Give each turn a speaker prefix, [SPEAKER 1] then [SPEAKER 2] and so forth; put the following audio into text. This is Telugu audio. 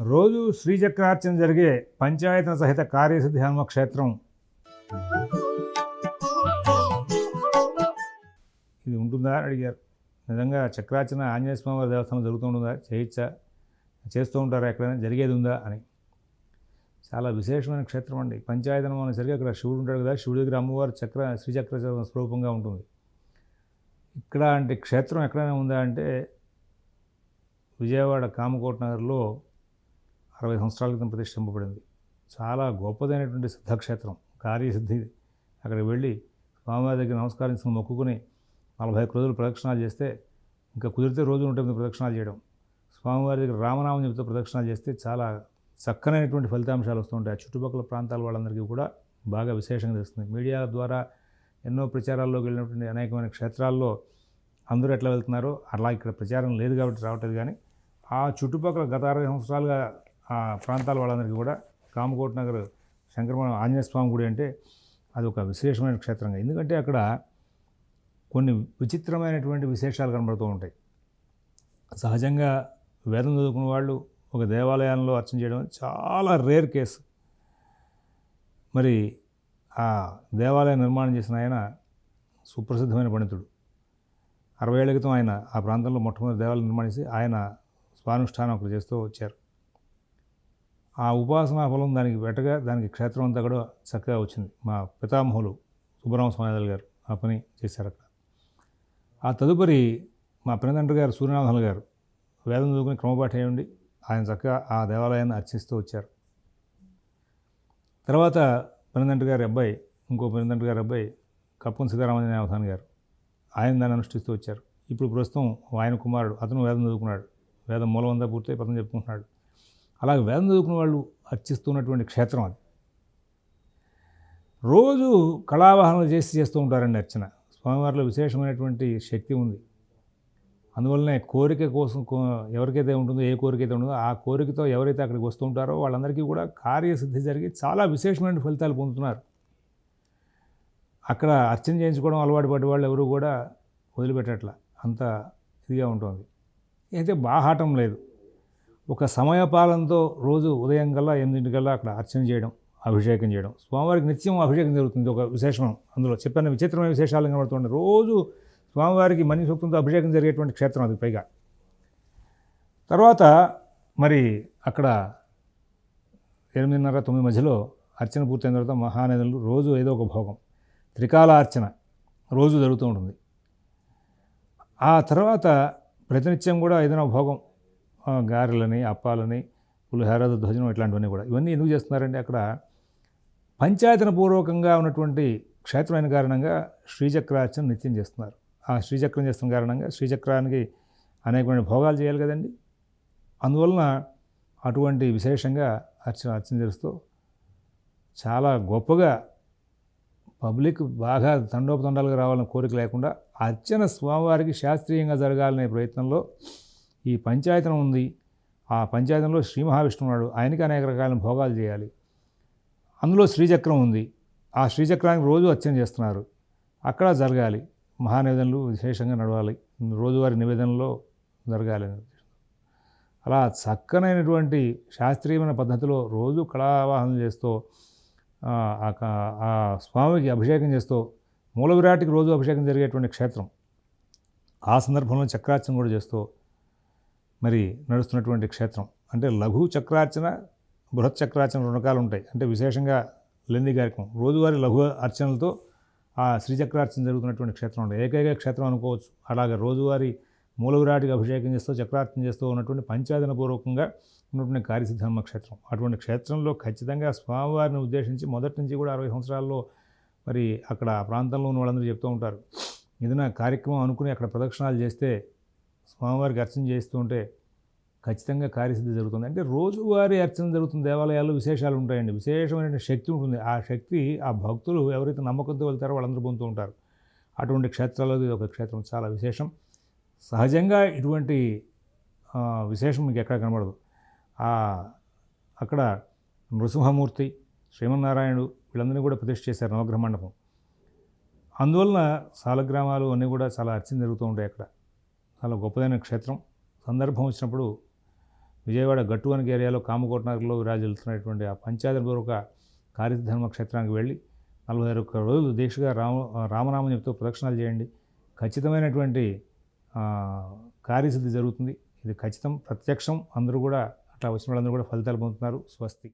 [SPEAKER 1] రోజు శ్రీచక్రార్చన జరిగే పంచాయతన సహిత కార్యసిద్ధి హనుమ క్షేత్రం. ఇది ఉంటుందా అని అడిగారు. నిజంగా చక్రార్చన ఆంజనేయ స్వామివారి దేవస్థానం జరుగుతుంటుందా? చేయొచ్చా చేస్తూ ఉంటారా ఎక్కడైనా? జరిగేది ఉందా అని. చాలా విశేషమైన క్షేత్రం అండి. పంచాయతనం అనేసరికి అక్కడ శివుడు ఉంటాడు కదా. శివుడి దగ్గర అమ్మవారు చక్ర శ్రీచక్ర స్వరూపంగా ఉంటుంది. ఇక్కడ అంటే క్షేత్రం ఎక్కడైనా ఉందా అంటే విజయవాడ కామకోట నగర్లో అరవై సంవత్సరాల క్రితం ప్రతిష్ఠింపబడింది. చాలా గొప్పదైనటువంటి సిద్ధక్షేత్రం కార్యసిద్ధి. అక్కడికి వెళ్ళి స్వామివారి దగ్గర నమస్కరించుకుని మొక్కుకుని నలభై ఒక్క రోజులు ప్రదక్షిణాలు చేస్తే ఇంకా కుదిరితే రోజు నూట ఎనిమిది ప్రదక్షిణాలు చేయడం. స్వామివారి దగ్గర రామనామం చెబుతూ ప్రదక్షిణాలు చేస్తే చాలా చక్కనైనటువంటి ఫలితాంశాలు వస్తుంటాయి ఆ చుట్టుపక్కల ప్రాంతాల వాళ్ళందరికీ కూడా బాగా విశేషంగా తెలుస్తుంది. మీడియా ద్వారా ఎన్నో ప్రచారాల్లోకి వెళ్ళినటువంటి అనేకమైన క్షేత్రాల్లో అందరూ ఎట్లా వెళ్తున్నారో అలా ఇక్కడ ప్రచారం లేదు కాబట్టి రావట్లేదు కానీ ఆ చుట్టుపక్కల గత అరవై సంవత్సరాలుగా ఆ ప్రాంతాల వాళ్ళందరికీ కూడా కామకోట నగర్ శంకరమణ ఆంజనేయ స్వామి గుడి అంటే అది ఒక విశేషమైన క్షేత్రంగా. ఎందుకంటే అక్కడ కొన్ని విచిత్రమైనటువంటి విశేషాలు కనబడుతూ ఉంటాయి. సహజంగా వేదం చదువుకున్న వాళ్ళు ఒక దేవాలయంలో అర్చన చేయడం చాలా రేర్ కేసు. మరి ఆ దేవాలయం నిర్మాణం చేసిన ఆయన సుప్రసిద్ధమైన పండితుడు. అరవై ఏళ్ళ క్రితం ఆయన ఆ ప్రాంతంలో మొట్టమొదటి దేవాలయం నిర్మాణించి ఆయన స్వానుష్ఠానం ఒకరు చేస్తూ వచ్చారు. ఆ ఉపాసనా ఫలం దానికి వెటగా దానికి క్షేత్రం అంతా కూడా చక్కగా వచ్చింది. మా పితామహులు సుబ్బరామ స్వామి గారు ఆ పని చేశారు అక్కడ. ఆ తదుపరి మా పినదండ్రి గారు సూర్యనాథన్ గారు వేదం చదువుకుని క్రమపాఠ అయ్యండి ఆయన చక్కగా ఆ దేవాలయాన్ని అర్చిస్తూ వచ్చారు. తర్వాత పినదండ్రి గారి అబ్బాయి ఇంకో పినదండ్రి గారి అబ్బాయి కప్పం సీతారామజన అవధాన్ గారు ఆయన దాన్ని అనుష్ఠిస్తూ వచ్చారు. ఇప్పుడు ప్రస్తుతం ఆయన కుమారుడు అతను వేదం చదువుకున్నాడు. వేదం మూలం అంతా పూర్తయి పదం చెప్పుకుంటున్నాడు. అలాగే వేదం చదువుకున్న వాళ్ళు అర్చిస్తున్నటువంటి క్షేత్రం అది. రోజు కళావాహనలు చేసి చేస్తూ ఉంటారండి అర్చన. స్వామివారిలో విశేషమైనటువంటి శక్తి ఉంది. అందువల్లనే కోరిక కోసం ఎవరికైతే ఉంటుందో ఏ కోరిక అయితే ఉంటుందో ఆ కోరికతో ఎవరైతే అక్కడికి వస్తూ ఉంటారో వాళ్ళందరికీ కూడా కార్యసిద్ధి జరిగి చాలా విశేషమైన ఫలితాలు పొందుతున్నారు. అక్కడ అర్చన చేయించుకోవడం అలవాటు పడ్డ వాళ్ళు ఎవరు కూడా వదిలిపెట్టట్ల. అంత ఇదిగా ఉంటుంది. అయితే బాహాటం లేదు. ఒక సమయపాలనతో రోజు ఉదయం కల్లా ఎనిమిదింటికల్లా అక్కడ అర్చన చేయడం అభిషేకం చేయడం. స్వామివారికి నిత్యం అభిషేకం జరుగుతుంది ఒక విశేషం అందులో చెప్పిన విచిత్రమైన విశేషాలు కనబడుతుంటాయి రోజు స్వామివారికి మణి సూక్తంతో అభిషేకం జరిగేటువంటి క్షేత్రం అది పైగా. తర్వాత మరి అక్కడ ఎనిమిదిన్నర తొమ్మిది మధ్యలో అర్చన పూర్తయిన తర్వాత మహానదులు రోజు ఏదో ఒక భోగం త్రికాల అర్చన రోజు జరుగుతూ ఉంటుంది. ఆ తర్వాత ప్రతినిత్యం కూడా ఏదైనా భోగం గారెలని అప్పాలని పులిహార ధ్వజనం ఇట్లాంటివన్నీ కూడా. ఇవన్నీ ఎందుకు చేస్తున్నారంటే అక్కడ పంచాయతన పూర్వకంగా ఉన్నటువంటి క్షేత్రమైన కారణంగా శ్రీచక్రార్చన నిత్యం చేస్తున్నారు. ఆ శ్రీచక్రం చేస్తున్న కారణంగా శ్రీచక్రానికి అనేకమైన భోగాలు చేయాలి కదండి. అందువలన అటువంటి విశేషంగా అర్చన అర్చన చేస్తూ చాలా గొప్పగా పబ్లిక్ బాగా తండోపతండాలుగా రావాలని కోరిక లేకుండా అర్చన స్వామివారికి శాస్త్రీయంగా జరగాలనే ప్రయత్నంలో ఈ పంచాయతనం ఉంది. ఆ పంచాయతంలో శ్రీ మహావిష్ణువు ఉన్నాడు. ఆయనకి అనేక రకాలైన భోగాలు చేయాలి. అందులో శ్రీచక్రం ఉంది. ఆ శ్రీచక్రానికి రోజు అర్చన చేస్తున్నారు. అక్కడ జరగాలి. మహానివేదనలు విశేషంగా నడవాలి. రోజువారి నివేదనలో జరగాలి అని అలా చక్కనైనటువంటి శాస్త్రీయమైన పద్ధతిలో రోజు కళావాహనం చేస్తూ ఆ, ఆ స్వామికి అభిషేకం చేస్తూ మూల విరాటికి రోజు అభిషేకం జరిగేటువంటి క్షేత్రం. ఆ సందర్భంలో చక్రార్చన కూడా చేస్తూ మరి నడుస్తున్నటువంటి క్షేత్రం. అంటే లఘు చక్రార్చన బృహత్ చక్రార్చన రెండు రకాలు ఉంటాయి. అంటే విశేషంగా లెంది కార్యక్రమం రోజువారీ లఘు అర్చనలతో ఆ శ్రీచక్రార్చన జరుగుతున్నటువంటి క్షేత్రం ఉంటుంది. ఏకైక క్షేత్రం అనుకోవచ్చు. అలాగే రోజువారీ మూల విరాటికి అభిషేకం చేస్తూ చక్రార్చన చేస్తూ ఉన్నటువంటి పంచాదన పూర్వకంగా ఉన్నటువంటి కార్యసిద్ధమ్మ క్షేత్రం. అటువంటి క్షేత్రంలో ఖచ్చితంగా స్వామివారిని ఉద్దేశించి మొదటి నుంచి కూడా అరవై సంవత్సరాల్లో మరి అక్కడ ఆ ప్రాంతంలో ఉన్న వాళ్ళందరూ చెప్తూ ఉంటారు. ఏదైనా కార్యక్రమం అనుకుని అక్కడ ప్రదక్షిణాలు చేస్తే స్వామివారికి అర్చన చేస్తూ ఉంటే ఖచ్చితంగా కార్యసిద్ధి జరుగుతుంది. అంటే రోజువారీ అర్చన జరుగుతుంది. దేవాలయాల్లో విశేషాలు ఉంటాయండి. విశేషమైన శక్తి ఉంటుంది. ఆ శక్తి ఆ భక్తులు ఎవరైతే నమ్మకంతో వెళ్తారో వాళ్ళందరూ పొందుతూ ఉంటారు. అటువంటి క్షేత్రాల్లో ఇది ఒక క్షేత్రం చాలా విశేషం. సహజంగా ఇటువంటి విశేషం మీకు ఎక్కడ కనబడదు. అక్కడ నృసింహమూర్తి శ్రీమన్నారాయణుడు వీళ్ళందరినీ కూడా ప్రతిష్ఠ చేశారు నవగ్రహ మండపం. అందువలన సాలగ్రామాలు అన్నీ కూడా చాలా అర్చన జరుగుతూ ఉంటాయి అక్కడ. చాలా గొప్పదైన క్షేత్రం. సందర్భం వచ్చినప్పుడు విజయవాడ గట్టువనికి ఏరియాలో కామకోట నగర్లో విరాజిల్లుతున్నటువంటి ఆ పంచాయతీపూర్వక కార్యధర్మ క్షేత్రానికి వెళ్ళి నలభై ఒక్క రోజులు దీక్షగా రామ రామనామం చెప్తూ ప్రదక్షిణాలు చేయండి. ఖచ్చితమైనటువంటి కార్యసిద్ధి జరుగుతుంది. ఇది ఖచ్చితం ప్రత్యక్షం. అందరూ కూడా అట్లా వచ్చిన వాళ్ళందరూ కూడా ఫలితాలు పొందుతున్నారు. స్వస్తి.